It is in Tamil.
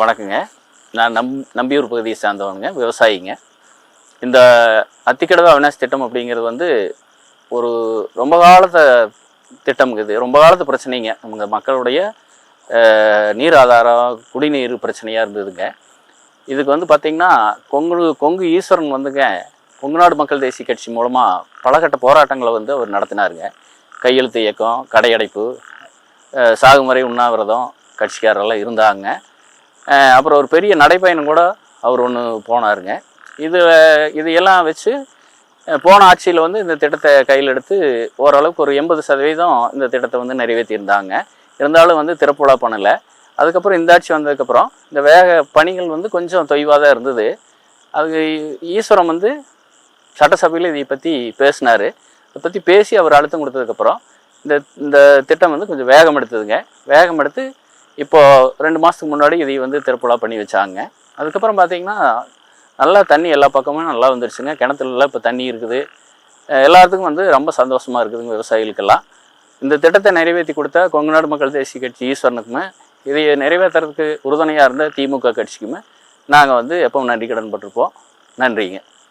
வணக்கங்க. நான் நம் நம்பியூர் பகுதியை சார்ந்தவனுங்க விவசாயிங்க. இந்த அத்திக்கடவை அவினாசி திட்டம் அப்படிங்கிறது வந்து ஒரு ரொம்ப காலத்து திட்டம்ங்க இது. ரொம்ப காலத்து பிரச்சனைங்க. நம்ம மக்களுடைய நீர் ஆதாரம் குடிநீர் பிரச்சனையாக இருந்ததுங்க. இதுக்கு வந்து பார்த்திங்கன்னா கொங்கு கொங்கு ஈஸ்வரன் வந்துங்க கொங்குநாடு மக்கள் தேசிய கட்சி மூலமாக பலகட்ட போராட்டங்களை வந்து அவர் நடத்தினாருங்க. கையெழுத்து இயக்கம் கடையடைப்பு சாகுமுறை உண்ணாவிரதம் கட்சிக்காரெல்லாம் இருந்தாங்க. அப்புறம் ஒரு பெரிய நடைப்பயணம் கூட அவர் ஒன்று போனாருங்க. இது இதையெல்லாம் வச்சு போன ஆட்சியில் வந்து இந்த திட்டத்தை கையில் எடுத்து ஓரளவுக்கு ஒரு எண்பது சதவீதம் இந்த திட்டத்தை வந்து நிறைவேற்றியிருந்தாங்க. இருந்தாலும் வந்து திறப்புலா பண்ணலை. அதுக்கப்புறம் இந்த ஆட்சி வந்ததுக்கப்புறம் இந்த வேக பணிகள் வந்து கொஞ்சம் தொய்வாக தான் இருந்தது. அது ஈஸ்வரம் வந்து சட்டசபையில் இதை பற்றி பேசினார். இதை பற்றி பேசி அவர் அழுத்தம் கொடுத்ததுக்கப்புறம் இந்த இந்த திட்டம் வந்து கொஞ்சம் வேகம் எடுத்ததுங்க வேகம் எடுத்து இப்போது ரெண்டு மாதத்துக்கு முன்னாடி இதை வந்து திருப்புலா பண்ணி வச்சாங்க. அதுக்கப்புறம் பார்த்தீங்கன்னா நல்லா தண்ணி எல்லா பக்கமும் நல்லா வந்துருச்சுங்க. கிணத்துலலாம் இப்போ தண்ணி இருக்குது. எல்லாத்துக்கும் வந்து ரொம்ப சந்தோஷமாக இருக்குதுங்க விவசாயிகளுக்கெல்லாம். இந்த திட்டத்தை நிறைவேற்றி கொடுத்த கொங்கு நாடு மக்கள் தேசிய கட்சி ஈஸ்வரனுக்குமே இதை நிறைவேற்றுறதுக்கு உறுதுணையாக இருந்த திமுக கட்சிக்குமே நாங்கள் வந்து எப்பவும் நன்றி கடன் பட்டிருப்போம். நன்றிங்க.